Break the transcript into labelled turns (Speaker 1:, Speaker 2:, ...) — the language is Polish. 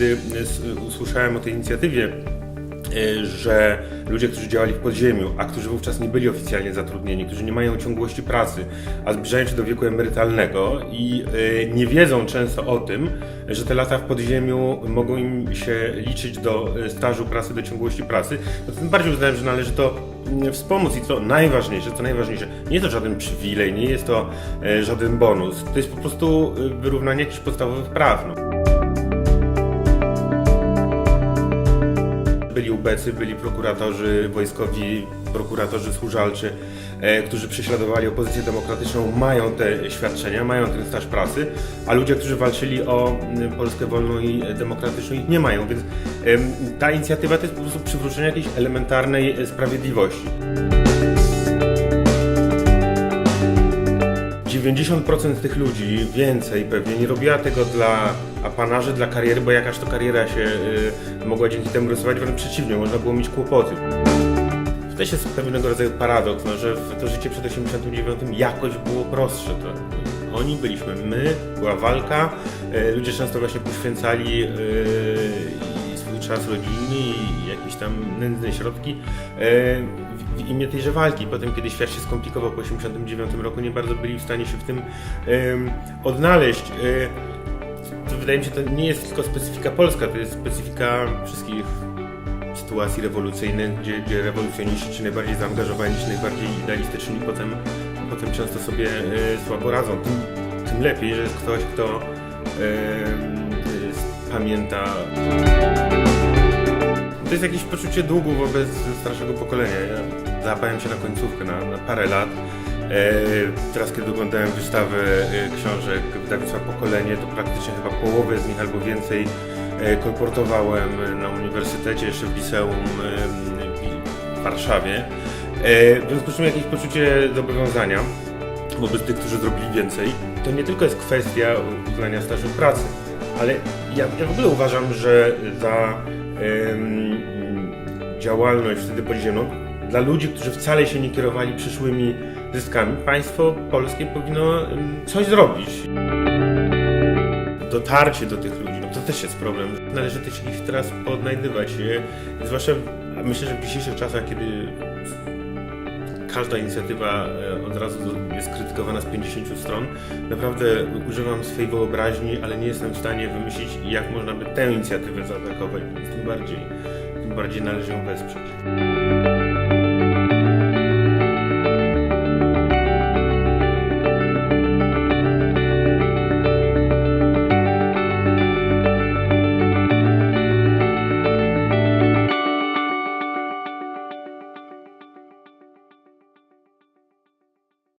Speaker 1: kiedy s- usłyszałem o tej inicjatywie, y, że ludzie, którzy działali w podziemiu, a którzy wówczas nie byli oficjalnie zatrudnieni, którzy nie mają ciągłości pracy, a zbliżają się do wieku emerytalnego i y, nie wiedzą często o tym, że te lata w podziemiu mogą im się liczyć do stażu pracy, do ciągłości pracy, to tym bardziej uznałem, że należy to mm, wspomóc i to najważniejsze, co najważniejsze, nie jest to żaden przywilej, nie jest to e, żaden bonus, to jest po prostu wyrównanie jakichś podstawowych praw. No. Byli ubecy, byli prokuratorzy wojskowi, prokuratorzy służalczy, e, którzy prześladowali opozycję demokratyczną, mają te świadczenia, mają ten staż pracy, a ludzie, którzy walczyli o m, Polskę wolną i demokratyczną, ich nie mają, więc ta inicjatywa to jest po prostu przywrócenie jakiejś elementarnej e, sprawiedliwości. 90% tych ludzi, więcej pewnie, nie robiła tego dla apanarzy, dla kariery, bo jakaż to kariera się y, mogła dzięki temu rysować, wręcz przeciwnie, można było mieć kłopoty. To też jest pewnego rodzaju paradoks, no, że w to życie przed 89 jakoś było prostsze. To oni byliśmy my, była walka, y, ludzie często właśnie poświęcali y, czas rodzinny i jakieś tam nędzne środki y, w, imię tejże walki. Potem, kiedy świat się skomplikował po 89 roku, nie bardzo byli w stanie się w tym odnaleźć. To wydaje mi się, to nie jest tylko specyfika polska, to jest specyfika wszystkich sytuacji rewolucyjnych, gdzie, gdzie rewolucjoniści ci najbardziej zaangażowani, ci najbardziej idealistyczni, potem, potem często sobie e, słabo radzą. Tym, tym lepiej, że ktoś, kto e, pamięta. To jest jakieś poczucie długu wobec starszego pokolenia. Ja załapałem się na końcówkę, na, na parę lat. E, Teraz, kiedy oglądałem wystawę e, książek wydawnictwa Pokolenie, to praktycznie chyba połowę z nich albo więcej e, kolportowałem na uniwersytecie, jeszcze w liceum e, w Warszawie. E, W związku z czym jakieś poczucie zobowiązania wobec tych, którzy zrobili więcej. To nie tylko jest kwestia uznania stażu pracy, ale ja, ja w ogóle uważam, że za działalność wtedy podziemną dla ludzi, którzy wcale się nie kierowali przyszłymi zyskami, państwo polskie powinno coś zrobić. Dotarcie do tych ludzi, no to też jest problem. Należy też ich teraz podnajdywać. e, Zwłaszcza myślę, że w dzisiejszych czasach, kiedy każda inicjatywa e, od razu jest krytykowana z 50 stron. Naprawdę używam swojej wyobraźni, ale nie jestem w stanie wymyślić, jak można by tę inicjatywę zaatakować, więc tym bardziej, tym bardziej należy ją wesprzeć.